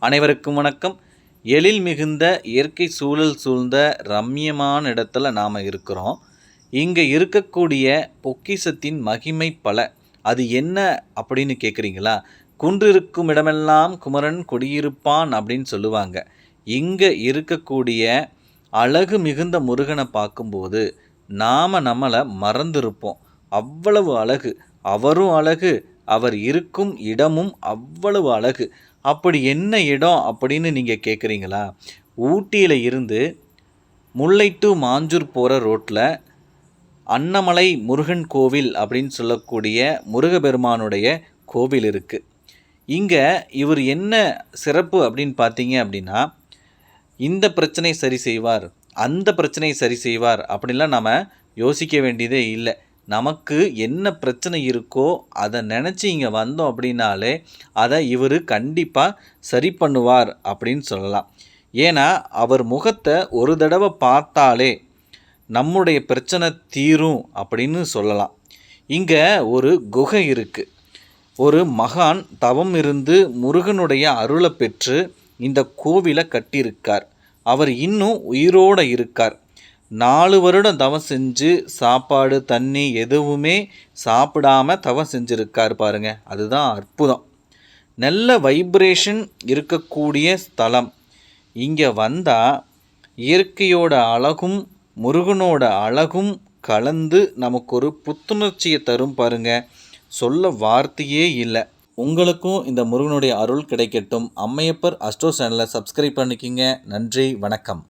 அனைவருக்கும் வணக்கம். எழில் மிகுந்த இயற்கை சூழல் சூழ்ந்த ரம்மியமான இடத்துல நாம் இருக்கிறோம். இங்கே இருக்கக்கூடிய பொக்கிசத்தின் மகிமை பல. அது என்ன அப்படின்னு கேட்குறீங்களா குன்றிருக்கும் இடமெல்லாம் குமரன் குடியிருப்பான் அப்படின்னு சொல்லுவாங்க. இங்கே இருக்கக்கூடிய அழகு மிகுந்த முருகனை பார்க்கும்போது நாம் நம்மளை மறந்துருப்போம். அவ்வளவு அழகு. அவரும் அழகு. அவர் இருக்கும் இடமும் அவ்வளவு அழகு. அப்படி என்ன இடம் அப்படின்னு நீங்கள் கேட்குறீங்களா ஊட்டியில் இருந்து முல்லை டு மாஞ்சூர் போகிற ரோட்டில் அன்னமலை முருகன் கோவில் அப்படின்னு சொல்லக்கூடிய முருகபெருமானுடைய கோவில் இருக்குது இங்கே இவர் என்ன சிறப்பு அப்படின்னு பார்த்தீங்க அப்படின்னா இந்த பிரச்சனை சரி செய்வார் அந்த பிரச்சனையை சரி செய்வார் அப்படின்லாம் நம்ம யோசிக்க வேண்டியதே இல்லை. நமக்கு என்ன பிரச்சனை இருக்கோ அதை நினச்சி இங்கே வந்தோம் அப்படின்னாலே அதை இவர் கண்டிப்பாக சரி பண்ணுவார் அப்படின்னு சொல்லலாம். ஏன்னா அவர் முகத்தை ஒரு தடவை பார்த்தாலே நம்முடைய பிரச்சனை தீரும் அப்படின்னு சொல்லலாம். இங்கே ஒரு குகை இருக்குது ஒரு மகான் தவம் இருந்து முருகனுடைய அருளை பெற்று இந்த கோவிலை கட்டியிருக்கார். அவர் இன்னும் உயிரோடு இருக்கார். நாலு வருடம் தவம் செஞ்சு சாப்பாடு தண்ணி எதுவுமே சாப்பிடாம தவம் செஞ்சுருக்கார் பாருங்கள் அதுதான் அற்புதம். நல்ல வைப்ரேஷன் இருக்கக்கூடிய ஸ்தலம். இங்கே வந்தால் இயற்கையோட அழகும் முருகனோட அழகும் கலந்து நமக்கு ஒரு புத்துணர்ச்சியை தரும் பாருங்க. சொல்ல வார்த்தையே இல்லை. உங்களுக்கும் இந்த முருகனுடைய அருள் கிடைக்கட்டும். அம்மையப்பர் அஸ்ட்ரோ சேனலை சப்ஸ்கிரைப் பண்ணிக்கிங்க. நன்றி வணக்கம்.